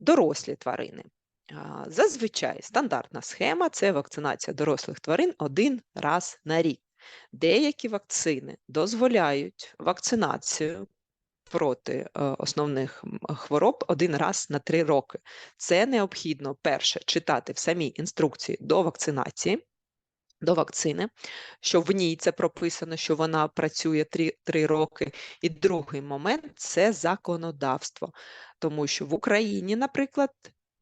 Дорослі тварини. Зазвичай стандартна схема це вакцинація дорослих тварин один раз на рік. Деякі вакцини дозволяють вакцинацію проти е, основних хвороб один раз на три роки. Це необхідно перше читати в самій інструкції до вакцинації. До вакцини, що в ній це прописано, що вона працює 3, 3 роки. І другий момент це законодавство, тому що в Україні, наприклад,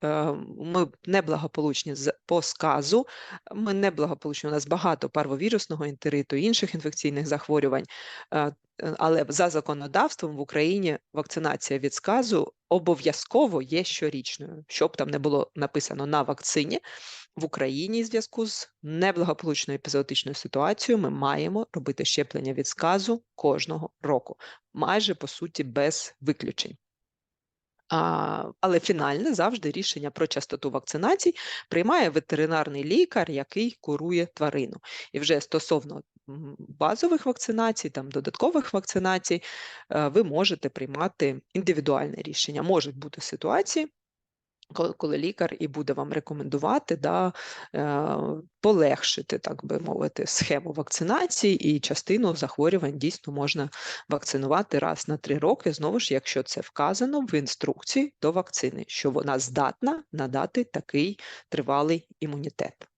е, ми неблагополучні по сказу, ми неблагополучні, у нас багато парвовірусного ентериту, інших інфекційних захворювань. е, е, Але за законодавством в Україні вакцинація від сказу обов'язково є щорічною, щоб там не було написано на вакцині. В Україні в зв'язку з неблагополучною епізоотичною ситуацією ми маємо робити щеплення від сказу кожного року, майже по суті без виключень. А, але фінальне завжди рішення про частоту вакцинацій приймає ветеринарний лікар, який курує тварину. І вже стосовно базових вакцинацій, там додаткових вакцинацій, е, ви можете приймати індивідуальне рішення. Можуть бути ситуації, коли, лікар і буде вам рекомендувати да, е, полегшити, так би мовити, схему вакцинації, і частину захворювань дійсно можна вакцинувати раз на три роки, знову ж, якщо це вказано в інструкції до вакцини, що вона здатна надати такий тривалий імунітет.